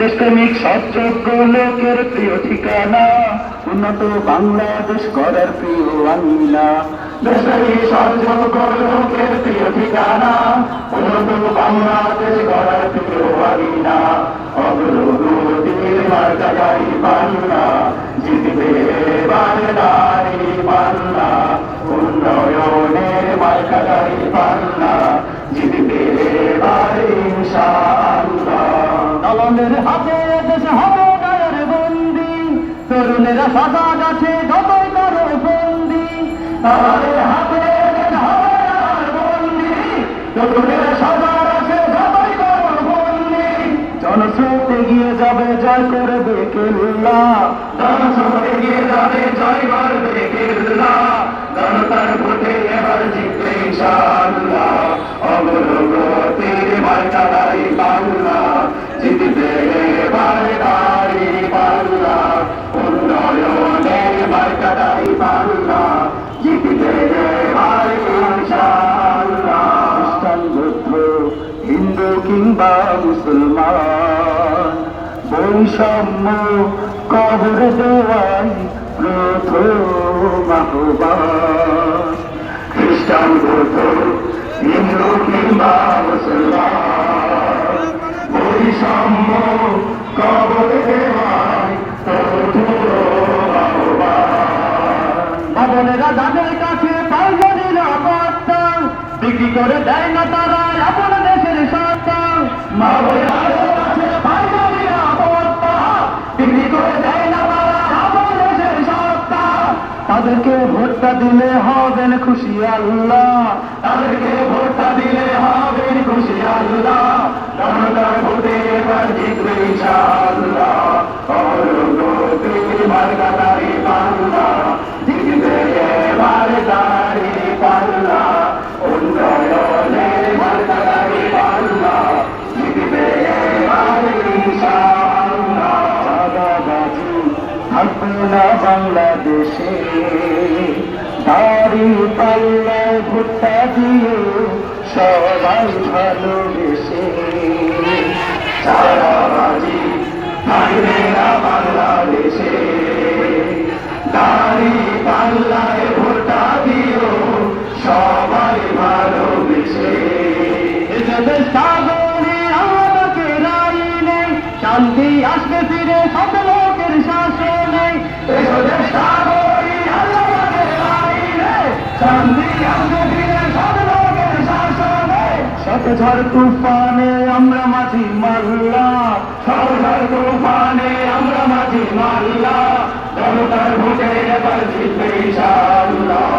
দেশপ্রেমিক, সৎযোগ্য লোকের প্রিয় ঠিকানা। উন্নত বাংলাদেশ করার প্রিয় বাংলা। দেশপ্রেমিক, সৎযোগ্য লোকের প্রিয় ঠিকানা। উন্নত বাংলাদেশ করার প্রিয় বাংলা। তরুণেরা সাজা গাছে যতই করো বন্দি। তাদের হাতে বন্দি। তরুণেরা সাজা গাছে যতই করো বন্দি। জনস্রোত এগিয়ে যাবে, জয় করবে কেল্লা জনস্রোত এগিয়ে যাবে, জয় করবে কেল্লা জনতার ভোটে এবার জিতবে ইনশাআল্লাহ। অগ্রগতির বৈষম্য কবর দেওয়াই প্রথম খ্রিস্টান বৌদ্ধ হিন্দু কিংবা বৈষম্য কবর দেওয়াই বিক্রি করে দেয় না তারা আপন দেশের সত্তা। মা ভোটটা দিলে হবেন খুশি আল্লাহ। তাদেরকে ভোটটা দিলে হবেন খুশি আল্লাহ। জনতার ভোটে এবার জিতবে বাংলাদেশে। দাড়ি পাল্লা ভুট্টা দিয়ে সবাই ভালোবেসে। চারাবাজি থাকবে না শত ঝড় তুফানে আমরা মাঝি মাল্লা শত ঝড় তুফানে আমরা মাঝি মাল্লা জনতার ভোটে এবার জিতবে ইনশাআল্লাহ।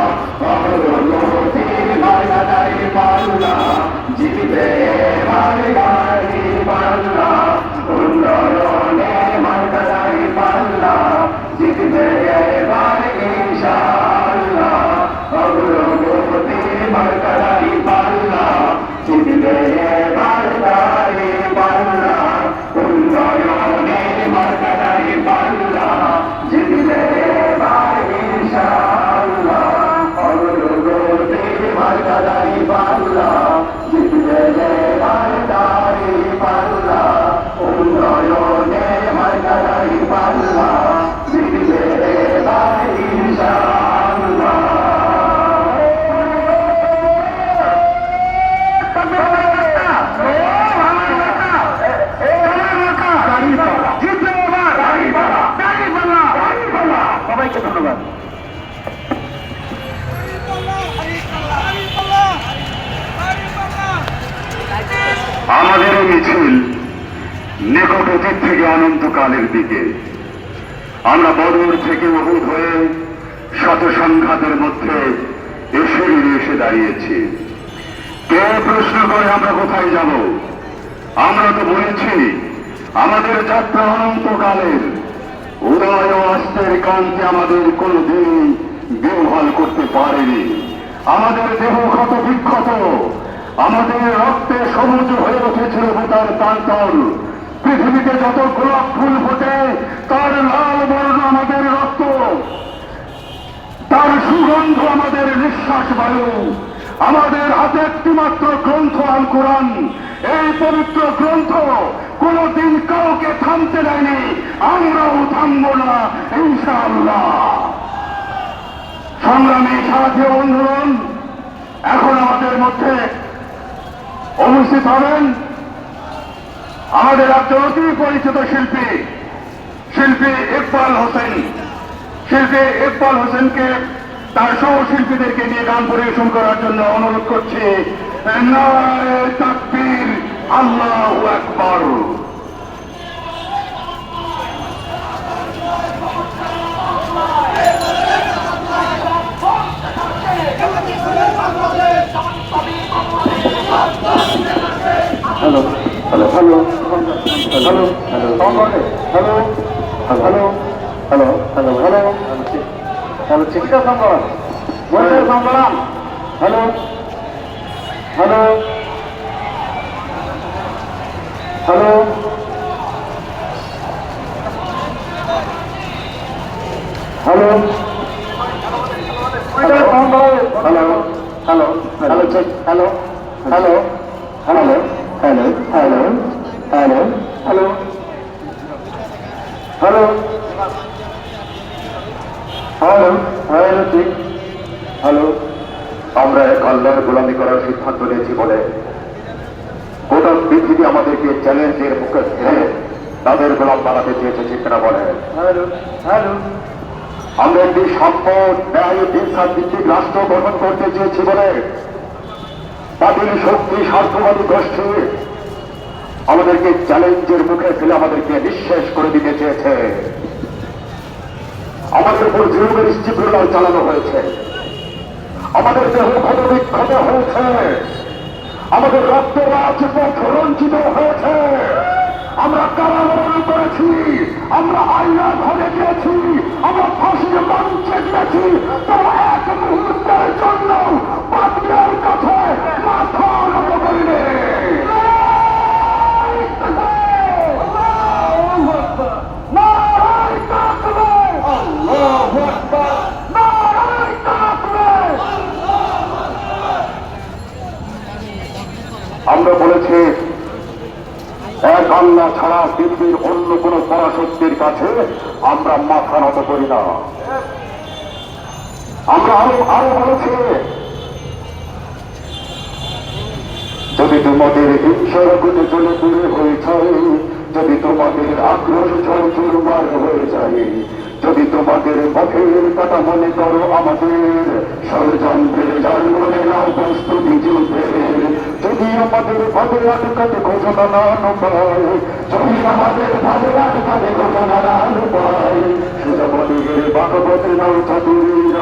মিছিল নিকট অতীত থেকে অনন্তকালের দিকে। আমরা বদর থেকে অভূত হয়ে শত সংঘাতের মধ্যে এসে এসে দাঁড়িয়েছি। কে প্রশ্ন করে আমরা কোথায় যাব? আমরা তো বলেছি, আমাদের যাত্রা অনন্তকালের। উদয় ও অস্তের কান্তি আমাদের কোনোদিন বিহ্বল করতে পারেনি। আমাদের দেহ ক্ষত বিক্ষত। আমাদের রক্তে সবুজ হয়ে উঠেছিল ভূতার প্রান্তর। পৃথিবীতে যত গোলাপ ফুল ফোটে, তার লাল বর্ণ আমাদের রক্ত। তার সুগন্ধ আমাদের নিঃশ্বাস বায়ু। আমাদের হাতে একটি মাত্র গ্রন্থ আল কোরআন। এই পবিত্র গ্রন্থ কোনদিন কাউকে থামতে দেয়নি। আমরাও থামবো না, ইনশাআল্লাহ। সংগ্রামী সাথী বন্ধুগণ, এখন আমাদের মধ্যে উপস্থিত হবেন আমাদের একজন অতি পরিচিত শিল্পী শিল্পী ইকবাল হোসেন। শিল্পী ইকবাল হোসেনকে তার সহ শিল্পীদেরকে নিয়ে গান পরিবেশন করার জন্য অনুরোধ করছি। আল্লাহ আকবার। Hello hello hello hello hello hello hello hello hello চিকিৎসা সম্মেলন মহিলা সম্মেলন hello hello hello hello hello hello hello hello hello hello hello hello hello hello hello hello hello hello hello আমরা এক আল্লাহর গোলামি করার সিদ্ধান্ত নিয়েছি বলে গোটা পৃথিবী আমাদেরকে চ্যালেঞ্জের মুখে ঘিরে তাদের গোলাম বানাতে চেয়েছে ঠিক না বলে হ্যালো হ্যালো আমরা একটি সম্পদ ন্যায় হিংসা ভিত্তিক রাষ্ট্র গঠন করতে চেয়েছি বলে বাতিল শক্তি, স্বার্থবাদী গোষ্ঠী আমাদেরকে চ্যালেঞ্জের মুখে ফেলে আমাদেরকে নিঃশেষ করে দিতে চেয়েছে। আমাদের উপর জুলুমের স্টিপুলার চালানো হয়েছে। আমাদের দেহ ক্ষত বিক্ষত হয়েছে। আমাদের রক্ত রাজপথ রঞ্চিত হয়েছে। আমরা কারাবরণ করেছি। আমরা আইনা ঘরে গিয়েছি। আমরা ফাঁসির মঞ্চে গিয়েছি। তারা আল্লাহ ছাড়া পৃথিবীর অন্য কোন পরাশক্তির কাছে আমরা মাথা নত করি না। আমরা আরও আরও বলেছি, যদি তোমাদের হিংসার গতি চলে দূরে হয়ে যায় যদি তোমাদের আক্রোশ জল চুরমার হয়ে যায়, যদি তোমাদের পথের কথা মনে করো আমাদের ষড়যন্ত্রের জন্মনে নাও প্রস্তুতি যুদ্ধের যদি আমাদের পথে আটকাতে ঘোষণা না পায়, যদি আমাদের পথে আটকাতে ঘোষণা না পায় সুজমনের বাগবতে নাও চাতুরীর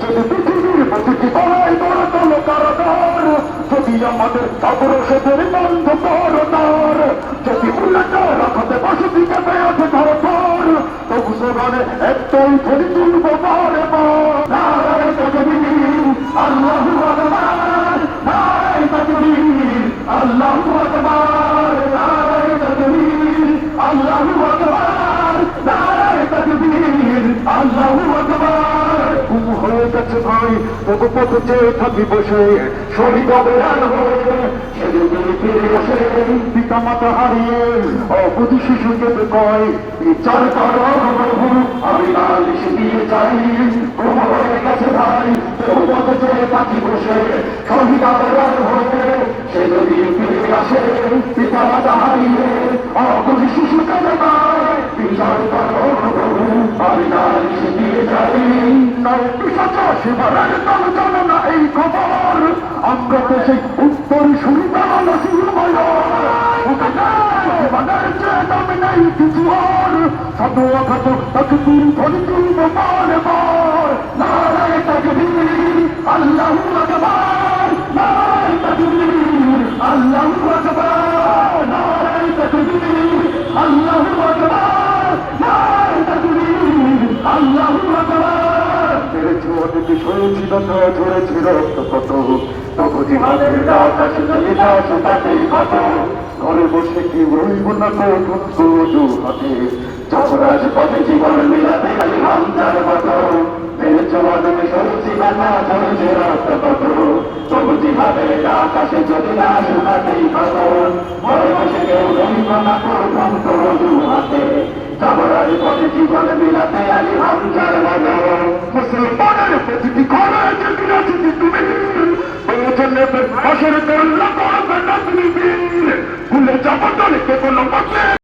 যদি পৃথিবীর প্রতিটি পাড়ায় বড় কারাগার, যদি আমাদের সাবরসেদের বন্ধ ভাই তবু পথ চেয়ে থাকি বসে পিতা মাতা হারিয়ে অবধি শিশুকে কয় বিচার করো আমি নালিশ দিয়ে থাকি বসে ফিরে আসে পিতা মাতা হারিয়ে শিশুকে কয় বিচার করো আমি দিয়ে নয় পঁচাশি বারের নাম জানো না এই খবর। আমরা তো সেই উত্তর সাধু অঘাত তকদিন কি শুয়েছিল তো ঝরেছি রক্ত কত তবু জীবনের আকাশে জমিটা সেটাতেই কত ঘরে বসে কি রইব না তো ঢুকবো দু হাতে চকরাজ পথে জীবন মিলাতে হাম যার কত মেরে চলা তুমি সরছি কথা ঝরেছে রক্ত কত তবু আলি হাম যার কত আসলে তোর লাভ হবে না তুমি দিন ভুলে যাব তোর কোনো পথে